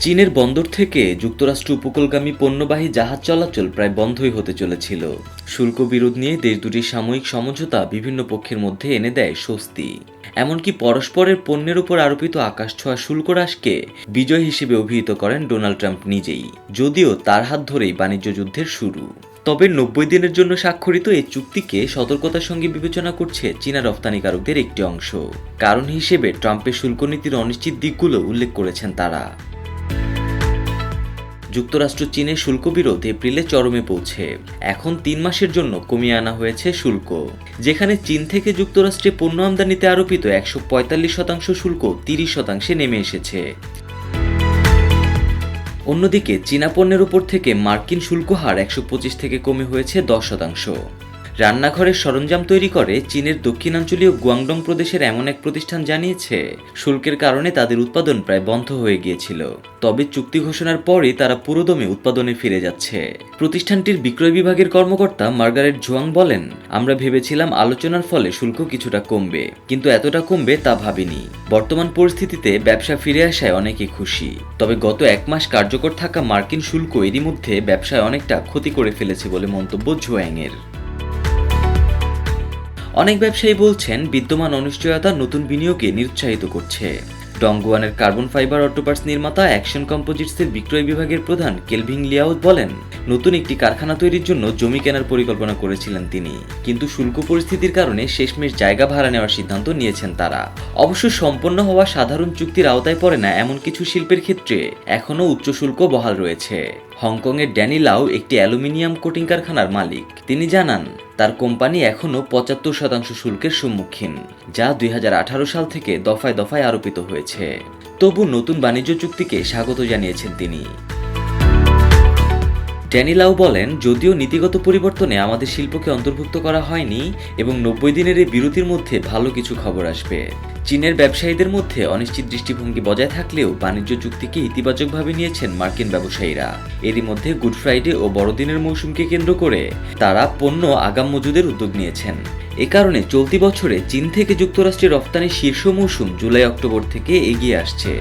চীনের বন্দর থেকে যুক্তরাষ্ট্র উপকূলগামী পণ্যবাহী জাহাজ চলাচল প্রায় বন্ধই হতে চলেছিল। শুল্ক বিরোধ নিয়ে দেশ দুটির সাময়িক সমঝোতা বিভিন্ন পক্ষের মধ্যে এনে দেয় স্বস্তি। এমনকি পরস্পরের পণ্যের উপর আরোপিত আকাশছোঁয়া শুল্ক হ্রাসকে বিজয় হিসেবে অভিহিত করেন ডোনাল্ড ট্রাম্প নিজেই। যদিও তার হাত ধরেই বাণিজ্য যুদ্ধের শুরু। তবে নব্বই দিনের জন্য স্বাক্ষরিত এই চুক্তিকে সতর্কতার সঙ্গে বিবেচনা করছে চীনা রপ্তানিকারকদের একটি অংশ। কারণ হিসেবে ট্রাম্পের শুল্ক নীতির অনিশ্চিত দিকগুলো উল্লেখ করেছেন তারা। যুক্তরাষ্ট্র চীনে শুল্ক বিরোধ এপ্রিলে চরমে পৌঁছে। এখন তিন মাসের জন্য কমিয়ে আনা হয়েছে শুল্ক। যেখানে চীন থেকে যুক্তরাষ্ট্রে পণ্য আমদানিতে আরোপিত একশো পঁয়তাল্লিশ শতাংশ শুল্ক তিরিশ শতাংশে নেমে এসেছে। অন্যদিকে চীনা পণ্যের উপর থেকে মার্কিন শুল্ক হার একশো পঁচিশ থেকে কমে হয়েছে দশ শতাংশ। রান্নাঘরের সরঞ্জাম তৈরি করে চীনের দক্ষিণাঞ্চলীয় গুয়াংডং প্রদেশের এমন এক প্রতিষ্ঠান জানিয়েছে, শুল্কের কারণে তাদের উৎপাদন প্রায় বন্ধ হয়ে গিয়েছিল। তবে চুক্তি ঘোষণার পরই তারা পুরোদমে উৎপাদনে ফিরে যাচ্ছে। প্রতিষ্ঠানটির বিক্রয় বিভাগের কর্মকর্তা মার্গারেট জোয়াং বলেন, আমরা ভেবেছিলাম আলোচনার ফলে শুল্ক কিছুটা কমবে, কিন্তু এতটা কমবে তা ভাবিনি। বর্তমান পরিস্থিতিতে ব্যবসা ফিরে আসায় অনেকে খুশি। তবে গত এক মাস কার্যকর থাকা মার্কিন শুল্ক এরই মধ্যে ব্যবসায় অনেকটা ক্ষতি করে ফেলেছে বলে মন্তব্য জোয়াংয়ের। অনেক ব্যবসায়ী বলছেন, বিদ্যমান অনিশ্চয়তা নতুন বিনিয়োগে নিরুৎসাহিত করছে। ডংগুয়ানের কার্বন ফাইবার অটোপার্টস নির্মাতা অ্যাকশন কম্পোজিটসের বিক্রয় বিভাগের প্রধান কেলভিং লিয়াউত বলেন, নতুন একটি কারখানা তৈরির জন্য জমি কেনার পরিকল্পনা করেছিলেন তিনি। কিন্তু শুল্ক পরিস্থিতির কারণে শেষমেশ জায়গা ভাড়া নেওয়ার সিদ্ধান্ত নিয়েছেন তারা। অবশ্য সম্পন্ন হওয়া সাধারণ চুক্তির আওতায় পড়ে না এমন কিছু শিল্পের ক্ষেত্রে এখনও উচ্চ শুল্ক বহাল রয়েছে। হংকংয়ের ড্যানি লাউ একটি অ্যালুমিনিয়াম কোটিং কারখানার মালিক। তিনি জানান, তার কোম্পানি এখনও পঁচাত্তর শতাংশ শুল্কের সম্মুখীন, যা দুই হাজার আঠারো সাল থেকে দফায় দফায় আরোপিত হয়েছে। তবু নতুন বাণিজ্য চুক্তিকে স্বাগত জানিয়েছেন তিনি। ড্যানিলাও বলেন, যদিও নীতিগত পরিবর্তনে আমাদের শিল্পকে অন্তর্ভুক্ত করা হয়নি এবং নব্বই দিনের এই বিরতির মধ্যে ভালো কিছু খবর আসবে। চীনের ব্যবসায়ীদের মধ্যে অনিশ্চিত দৃষ্টিভঙ্গি বজায় থাকলেও বাণিজ্য চুক্তিকে ইতিবাচকভাবে নিয়েছেন মার্কিন ব্যবসায়ীরা। এরই মধ্যে গুড ফ্রাইডে ও বড়দিনের মৌসুমকে কেন্দ্র করে তারা পণ্য আগাম মজুদের উদ্যোগ নিয়েছেন। এ কারণে চলতি বছরে চীন থেকে যুক্তরাষ্ট্রের রপ্তানির শীর্ষ মৌসুম জুলাই অক্টোবর থেকে এগিয়ে আসছে।